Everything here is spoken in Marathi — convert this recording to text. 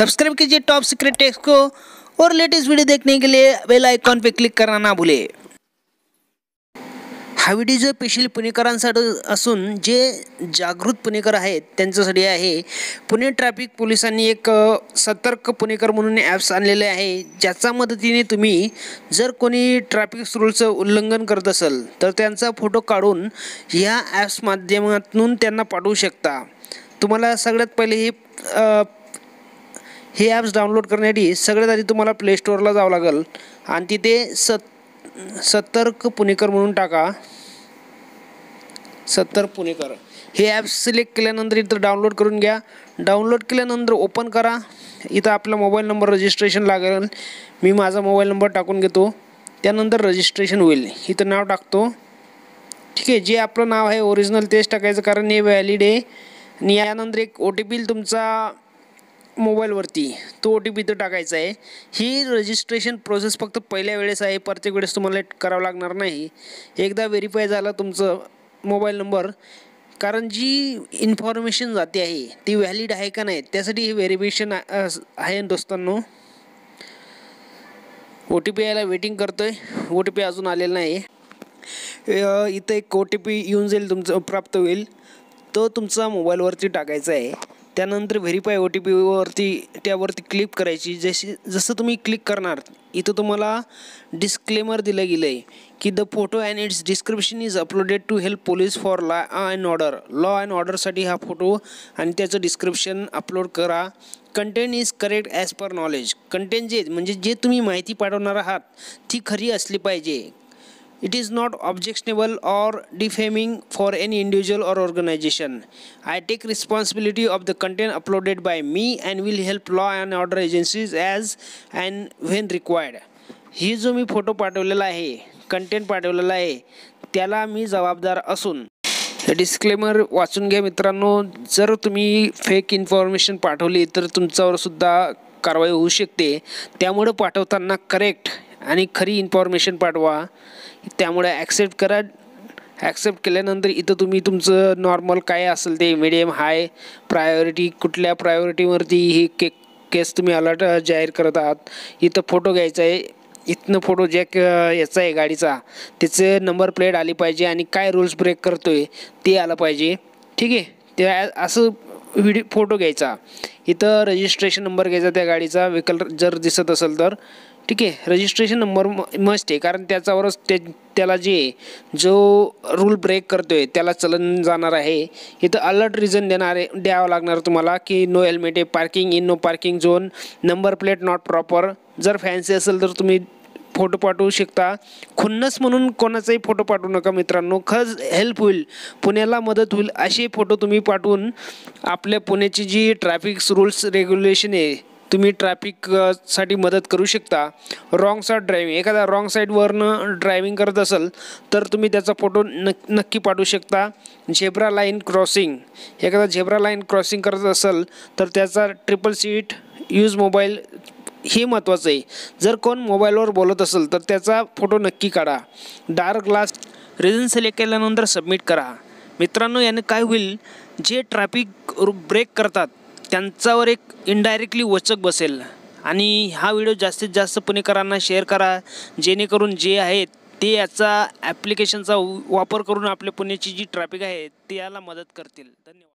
सब्सक्राइब कीजिए टॉप सीक्रेट टेक्स्ट को और लेटेस्ट वीडियो देखने के लिए बेल आइकॉन पे क्लिक करना ना भूले। हा व्हिडिओ जो स्पेशल पुणेकरांसाठी असून जे जागृत पुणेकर आहेत त्यांच्यासाठी आहे. पुणे ट्रॅफिक पोलिसांनी एक सतर्क पुणेकर म्हणून ॲप्स आणलेले आहे. ज्याच्या मदतीने तुम्ही जर कोणी ट्रॅफिक रूलचं उल्लंघन करत असेल तर त्यांचा फोटो काढून ह्या ॲप्स माध्यमातून त्यांना पाठवू शकता. तुम्हाला सगळ्यात पहिले हे हे ॲप्स डाउनलोड करण्यासाठी सगळ्यात आधी तुम्हाला प्ले स्टोअरला जावं लागेल. आणि तिथे सत सतर्क पुणेकर म्हणून टाका. सत्तर पुणेकर. हे ॲप्स सिलेक्ट केल्यानंतर इथं डाउनलोड करून घ्या. डाउनलोड केल्यानंतर ओपन करा. इथं आपला मोबाईल नंबर रजिस्ट्रेशन लागेल. मी माझा मोबाईल नंबर टाकून घेतो. त्यानंतर रजिस्ट्रेशन होईल. इथं नाव टाकतो. ठीक आहे जे आपलं नाव आहे ओरिजिनल तेच टाकायचं कारण हे व्हॅलिड आहे. आणि यानंतर एक ओ टी पी तुमचा मोबाईलवरती तो ओ टी पी तर टाकायचा आहे. ही रजिस्ट्रेशन प्रोसेस फक्त पहिल्या वेळेस आहे. प्रत्येक वेळेस तुम्हाला करावं लागणार नाही. एकदा व्हेरीफाय झालं तुमचं मोबाईल नंबर कारण जी इन्फॉर्मेशन जाते आहे ती व्हॅलिड आहे का नाही त्यासाठी हे व्हेरिफिकेशन आहे दोस्तांनो. ओ टी पी यायला वेटिंग करतो आहे ओ टी पी अजून आलेला नाही. इथं एक ओ टी पी येऊन जाईल तुमचं प्राप्त होईल. तो तुमचा मोबाईलवरती टाकायचा आहे. त्यानंतर व्हेरीफाय ओ टी पीवरती त्यावरती क्लिक करायची. जशी जसं तुम्ही क्लिक करणार इथं तुम्हाला डिस्क्लेमर दिलं गेलं आहे की the photo and its description is uploaded to help police for law and order law and ऑर्डरसाठी हा फोटो आणि त्याचं डिस्क्रिप्शन अपलोड करा. Content is correct as per knowledge content जे म्हणजे जे तुम्ही माहिती पाठवणार आहात ती खरी असली पाहिजे. It is not objectionable or defaming for any individual or organization. I take responsibility of the content uploaded by me and will help law and order agencies as and when required. ही जो मी फोटो पाठवलेला आहे कंटेंट पाठवलेला आहे त्याला मी जबाबदार असून डिस्क्लेमर वाचून घ्या मित्रांनो जर तुम्ही फेक इन्फॉर्मेशन पाठवली तर तुमच्यावर सुद्धा कारवाई होऊ शकते त्यामुळं पाठवताना करेक्ट आणि खरी इन्फॉर्मेशन पाठवा. त्यामुळे ॲक्सेप्ट करा. ॲक्सेप्ट केल्यानंतर इथं तुम्ही तुमचं नॉर्मल काय असेल ते मिडियम हाय प्रायोरिटी कुठल्या प्रायोरिटीवरती ही के केस तुम्ही अलर्ट जाहीर करत आहात. इथं फोटो घ्यायचा आहे. इथनं फोटो जे याचा आहे गाडीचा त्याचे नंबर प्लेट आली पाहिजे आणि काय रूल्स ब्रेक करतो आहे ते आलं पाहिजे. ठीक आहे? ते असं व्हिडिओ फोटो घ्यायचा. इथं रजिस्ट्रेशन नंबर घ्यायचा त्या गाडीचा. व्हेकल जर दिसत असेल तर. ठीक आहे रजिस्ट्रेशन नंबर मस्ट आहे. कारण त्याच्यावरच ते त्याला जे जो रूल ब्रेक करतो आहे त्याला चलन जाणार आहे. इथं अलर्ट रिझन देणार आहे द्यावं लागणार तुम्हाला की नो हेल्मेट आहे parking in no parking zone number plate not proper जर फॅन्सी असेल तर तुम्ही फोटो पाठवू शकता. खुन्नस म्हणून कोणाचाही फोटो पाठवू नका मित्रांनो. खरंच हेल्प होईल. पुण्याला मदत होईल असे फोटो तुम्ही पाठवून आपल्या पुण्याची जी ट्रॅफिक रूल्स रेग्युलेशन आहे तुम्ही ट्रॅफिकसाठी मदत करू शकता. रॉंग साईड ड्रायविंग एखादा रॉंग साईडवरनं ड्रायविंग करत असेल तर तुम्ही त्याचा फोटो नक् नक्की पाठवू शकता. झेब्रा लाईन क्रॉसिंग एखादा झेब्रा लाईन क्रॉसिंग करत असेल तर त्याचा ट्रिपल सीट यूज मोबाईल हे महत्त्वाचं आहे. जर कोण मोबाईलवर बोलत असेल तर त्याचा फोटो नक्की काढा. डार्क ग्लास रिझन सिलेक्ट केल्यानंतर सबमिट करा. मित्रांनो याने काय होईल? जे ट्रॅफिक ब्रेक करतात त्यांच्यावर एक इनडायरेक्टली वचक बसेल. आणि हा व्हिडिओ जास्तीत जास्त पुणेकरांना शेअर करा. जेणेकरून जे आहेत ते याचा ॲप्लिकेशनचा वापर करून आपल्या पुण्याची जी ट्रॅफिक आहे ते याला मदत करतील. धन्यवाद.